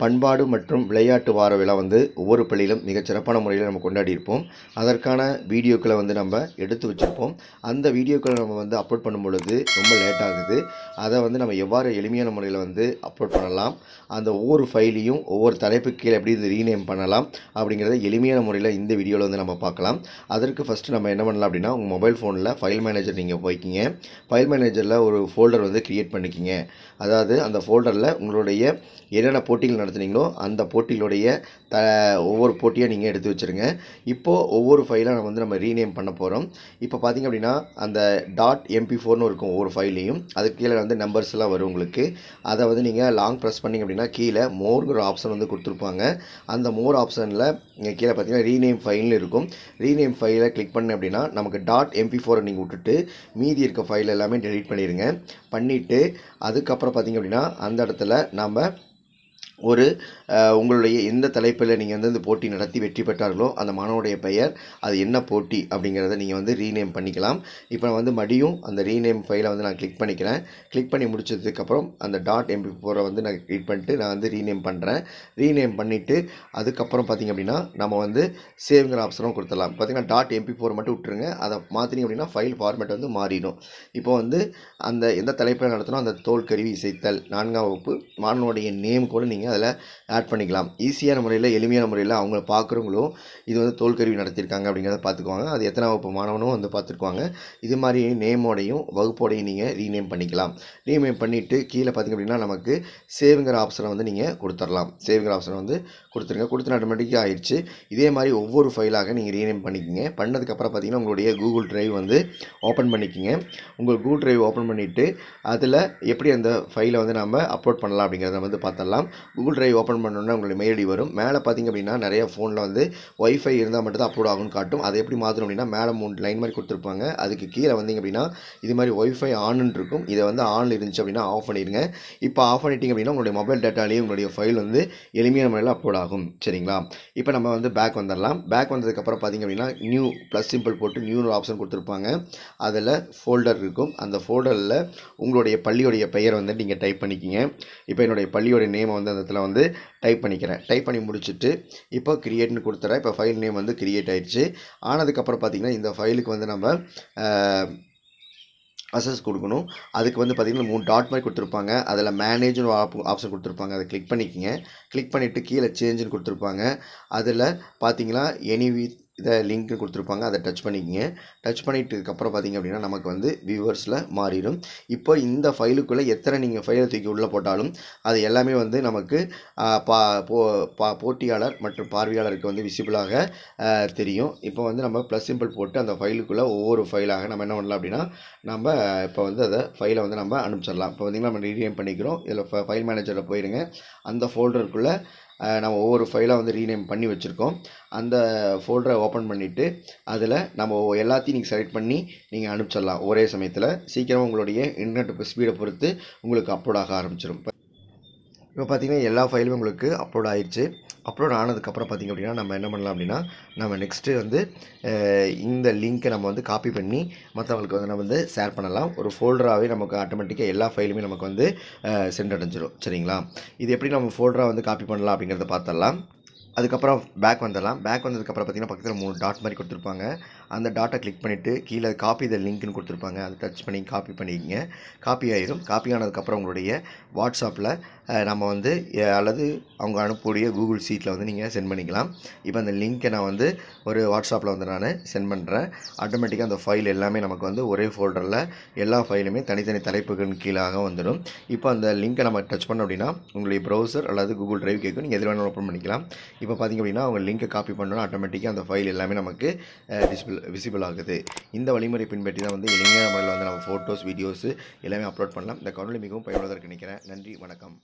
பண்பாடு மற்றும் விளையாட்டு வார விழா வந்து ஒவ்வொரு பள்ளியிலும் மிகச் சிறப்பான முறையில் நம்ம கொண்டாடி இருப்போம். அதற்கான வீடியோக்களை வந்து நம்ம எடுத்து வச்சுருப்போம். அந்த வீடியோக்களை நம்ம வந்து அப்லோட் பண்ணும் பொழுது ரொம்ப லேட் ஆகுது. அதை வந்து நம்ம எவ்வாறு எளிமையான முறையில் வந்து அப்லோட் பண்ணலாம்? அந்த ஒவ்வொரு ஃபைலையும் ஒவ்வொரு தலைப்பு கீழே எப்படி இது ரீநேம் பண்ணலாம்? அப்படிங்கிறத எளிமையான முறையில் இந்த வீடியோவில் வந்து நம்ம பார்க்கலாம். அதற்கு ஃபஸ்ட்டு நம்ம என்ன பண்ணலாம் அப்படின்னா உங்கள் மொபைல் ஃபோனில் ஃபைல் மேனேஜர் நீங்கள் போய்க்கிங்க. ஃபைல் மேனேஜரில் ஒரு ஃபோல்டர் வந்து க்ரியேட் பண்ணிக்கிங்க. அதாவது அந்த ஃபோல்டரில் உங்களுடைய என்னென்ன போட்டிகள் நடத்துனீங்களோ அந்த போட்டிகளுடைய த ஒவ்வொரு போட்டியாக நீங்கள் எடுத்து வச்சுருங்க. இப்போது ஒவ்வொரு ஃபைலாக நம்ம வந்து நம்ம ரீநேம் பண்ண போகிறோம் இப்போ பார்த்திங்க அப்படின்னா அந்த டாட் எம்பி ஃபோர்னு இருக்கும் ஒவ்வொரு ஃபைலையும் அதுக்கு கீழே வந்து நம்பர்ஸ் எல்லாம் வரும் உங்களுக்கு. அதை வந்து நீங்கள் லாங் ப்ரெஸ் பண்ணிங்க அப்படின்னா கீழே மோர்ங்கிற ஆப்ஷன் வந்து கொடுத்துருப்பாங்க. அந்த மோர் ஆப்ஷனில் நீங்கள் கீழே பார்த்தீங்கன்னா ரீநேம் ஃபைல்னு இருக்கும். ரீநேம் ஃபைலை கிளிக் பண்ண அப்படின்னா நமக்கு டாட் எம்பி ஃபோரை நீங்கள் விட்டுட்டு மீதி இருக்க ஃபைல் எல்லாமே டெலிட் பண்ணிடுங்க பண்ணிவிட்டு அதுக்கப்புறம் பார்த்தீங்க அப்படின்னா அந்த இடத்துல நம்ம ஒரு உங்களுடைய எந்த தலைப்பில் நீங்கள் வந்து இந்த போட்டி நடத்தி வெற்றி பெற்றார்களோ அந்த மாணவனுடைய பெயர் அது என்ன போட்டி அப்படிங்கிறத நீங்கள் வந்து ரீநேம் பண்ணிக்கலாம். இப்போ நான் வந்து மடியும் அந்த ரீநேம் ஃபைலை வந்து நான் கிளிக் பண்ணிக்கிறேன். கிளிக் பண்ணி முடிச்சதுக்கப்புறம் அந்த டாட் எம்பி ஃபோரை வந்து நான் கிளிக் பண்ணிட்டு நான் வந்து ரீநேம் பண்ணுறேன் ரீநேம் பண்ணிவிட்டு அதுக்கப்புறம் பார்த்திங்க அப்படின்னா நம்ம வந்து சேவ்ங்கிற ஆப்ஷனும் கொடுத்துடலாம். பார்த்தீங்கன்னா டாட் எம்பி ஃபோர் மட்டும் விட்டுருங்க. அதை மாற்றினீங்க அப்படின்னா ஃபைல் ஃபார்மேட் வந்து மாறிடும். இப்போ வந்து அந்த எந்த தலைப்பில் நடத்தினோ அந்த தோல் கருவி இசைத்தல். நான்காம் வகுப்பு மாணவனுடைய நேம் கூட நீங்கள் அதில் ஆட் பண்ணிக்கலாம். ஈஸியான முறையில் எளிமையான முறையில் அவங்க பார்க்குறவங்களும் இது வந்து தோல் கருவி நடத்தியிருக்காங்க அப்படிங்கிறத பார்த்துக்குவாங்க அது எத்தனை வகுப்பு மாணவனும் வந்து பார்த்துக்குவாங்க இது மாதிரி நேமோடையும் வகுப்போடையும் நீங்கள் ரீநேம் பண்ணிக்கலாம். ரீநேம் பண்ணிவிட்டு கீழே பார்த்திங்க அப்படின்னா நமக்கு சேவுங்கிற ஆப்ஷனை வந்து நீங்கள் கொடுத்துடலாம் சேவுங்கிற ஆப்ஷனை வந்து கொடுத்துருங்க. கொடுத்து ஆட்டோமேட்டிக்காக ஆயிடுச்சு. இதே மாதிரி ஒவ்வொரு ஃபைலாக நீங்கள் ரீநேம் பண்ணிக்கிங்க. பண்ணதுக்கப்புறம் பார்த்தீங்கன்னா உங்களுடைய கூகுள் ட்ரைவ் வந்து ஓப்பன் பண்ணிக்கிங்க. உங்கள் கூகுள் ட்ரைவ் ஓப்பன் பண்ணிவிட்டு அதில் எப்படி அந்த ஃபைலை வந்து நம்ம அப்லோட் பண்ணலாம் அப்படிங்கிறத வந்து பார்த்துடலாம் கூகுள் ட்ரைவ் ஓப்பன் பண்ணோன்னா உங்களுக்கு மெயில் வரும். மேலே பார்த்தீங்க அப்படின்னா நிறைய ஃபோனில் வந்து ஒய்ஃபை இருந்தால் மட்டும் தான் அப்லோட் ஆகும்னு காட்டும். அதை எப்படி மாற்றணும் அப்படின்னா மேலே மூணு லைன் மாதிரி கொடுத்துருப்பாங்க. அதுக்கு கீழே வந்தீங்க அப்படின்னா இது மாதிரி ஒய்ஃபை ஆன்னு இருக்கும். இதை வந்து ஆனில் இருந்துச்சு அப்படின்னா ஆஃப் பண்ணிடுங்க. இப்போ ஆஃப் பண்ணிட்டீங்க அப்படின்னா உங்களுடைய மொபைல் டேட்டாலேயே உங்களுடைய ஃபைல் வந்து எளிமையான முறையில் அப்லோட் ஆகும். சரிங்களா? இப்போ நம்ம வந்து பேக் வந்துடலாம். பேக் வந்ததுக்கப்புறம் பார்த்தீங்க அப்படின்னா நியூ ப்ளஸ் சிம்பிள் போட்டு நியூ ஆப்ஷன் கொடுத்துருப்பாங்க. அதில் ஃபோல்டர் இருக்கும். அந்த ஃபோல்டரில் உங்களுடைய பள்ளியுடைய பெயரை வந்து நீங்கள் டைப் பண்ணிக்கிங்க. இப்போ என்னுடைய பள்ளியோடைய நேமை வந்து அந்த இடத்துல வந்து டைப் பண்ணிக்கிறேன். டைப் பண்ணி முடிச்சுட்டு இப்போ கிரியேட்னு கொடுத்துறேன். இப்போ ஃபைல் நேம் வந்து கிரியேட் ஆகிடுச்சு ஆனதுக்கப்புறம் பார்த்தீங்கன்னா இந்த ஃபைலுக்கு வந்து நம்ம அசஸ் கொடுக்கணும். அதுக்கு வந்து பார்த்திங்கன்னா மூணு டாட் மாதிரி கொடுத்துருப்பாங்க. அதில் மேனேஜ்னு ஆப் ஆப்ஷன் கொடுத்துருப்பாங்க. அதை கிளிக் பண்ணிக்கோங்க. கிளிக் பண்ணிவிட்டு கீழே சேஞ்சுன்னு கொடுத்துருப்பாங்க. அதில் பார்த்தீங்கன்னா எனி வித் இதை லிங்க் கொடுத்துருப்பாங்க. அதை டச் பண்ணிக்கிங்க. டச் பண்ணிட்டுக்கப்புறம் பார்த்தீங்க அப்படின்னா நமக்கு வந்து வியூவர்ஸில் மாறிடும். இப்போ இந்த ஃபைலுக்குள்ளே எத்தனை நீங்கள் ஃபைலை தூக்கி உள்ளே போட்டாலும் அது எல்லாமே வந்து நமக்கு பா போ பா போட்டியாளர் மற்றும் பார்வையாளருக்கு வந்து விசிபிளாக தெரியும். இப்போ வந்து நம்ம ப்ளஸ் சிம்பிள் போட்டு அந்த ஃபைலுக்குள்ளே ஒவ்வொரு ஃபைலாக நம்ம என்ன பண்ணலாம் அப்படின்னா நம்ம இப்போ வந்து அதை ஃபைலை வந்து நம்ம அனுப்பிச்சிடலாம். இப்போ வந்தீங்கன்னா நம்ம ரீடியம் பண்ணிக்கிறோம். இதில் ஃபைல் மேனேஜரில் போயிடுங்க அந்த ஃபோல்டருக்குள்ளே நம்ம ஒவ்வொரு ஃபைலாக வந்து ரீநேம் பண்ணி வச்சுருக்கோம். அந்த ஃபோல்டரை ஓப்பன் பண்ணிவிட்டு அதில் நம்ம எல்லாத்தையும் நீங்கள் செலக்ட் பண்ணி நீங்கள் அனுப்பிச்சிடலாம். ஒரே சமயத்தில் சீக்கிரமாக உங்களுடைய இன்டர்நெட் ஸ்பீடை பொறுத்து உங்களுக்கு அப்லோட் ஆக ஆரம்பிச்சிடும் இப்போ பார்த்தீங்கன்னா எல்லா ஃபைலும் உங்களுக்கு அப்லோட் ஆயிடுச்சு அப்லோட் ஆனதுக்கப்புறம் பார்த்தீங்க அப்படின்னா நம்ம என்ன பண்ணலாம் அப்படின்னா நம்ம நெக்ஸ்ட்டு வந்து இந்த லிங்க்கை நம்ம வந்து காப்பி பண்ணி மற்றவங்களுக்கு வந்து நம்ம வந்து ஷேர் பண்ணலாம். ஒரு ஃபோல்டராகவே நமக்கு ஆட்டோமேட்டிக்காக எல்லா ஃபைலுமே நமக்கு வந்து சென்ட் அடைஞ்சிடும் சரிங்களா? இது எப்படி நம்ம ஃபோல்டராக வந்து காப்பி பண்ணலாம் அப்படிங்கிறத பார்த்துடலாம். அதுக்கப்புறம் பேக் வந்துடலாம். பேக் வந்ததுக்கப்புறம் பார்த்தீங்கன்னா பக்கத்தில் மூணு டாட் மாதிரி கொடுத்துருப்பாங்க. அந்த டாட்டை கிளிக் பண்ணிவிட்டு கீழே காப்பி த லிங்க்னு கொடுத்துருப்பாங்க. அதை டச் பண்ணி காப்பி பண்ணிக்கிங்க. காப்பி ஆயிரும். காப்பி ஆனதுக்கப்புறம் உங்களுடைய வாட்ஸ்அப்பில் நம்ம வந்து அல்லது அவங்க அனுப்பக்கூடிய கூகுள் சீட்டில் வந்து நீங்கள் சென்ட் பண்ணிக்கலாம். இப்போ அந்த லிங்க்கை நான் வந்து ஒரு வாட்ஸ்அப்பில் வந்து நான் சென்ட் பண்ணுறேன் ஆட்டோமேட்டிக்காக அந்த ஃபைல் எல்லாமே நமக்கு வந்து ஒரே ஃபோல்டரில் எல்லா ஃபைலுமே தனித்தனி தலைப்புகள் கீழாக வந்துடும். இப்போ அந்த லிங்க்கை நம்ம டச் பண்ணோம் அப்படின்னா உங்களுடைய ப்ரௌசர் அல்லது கூகுள் ட்ரைவ் கேட்கும் நீங்கள் எதில் வேணாலும் ஓப்பன் பண்ணிக்கலாம். இப்போ பார்த்தீங்க அப்படின்னா அவங்க லிங்க்கை காப்பி பண்ணோன்னா ஆட்டோமேட்டிக்காக அந்த ஃபைல் எல்லாமே நமக்கு விசிபிள் விசிபிள் ஆகுது. இந்த வழிமுறை பின்பற்றி தான் வந்து எளிமையான முறையில் வந்து நம்ம ஃபோட்டோஸ் வீடியோஸ் எல்லாமே அப்லோட் பண்ணலாம். இந்த காணொலி மிகவும் பயனுள்ளதாக நினைக்கிறேன். நன்றி வணக்கம்.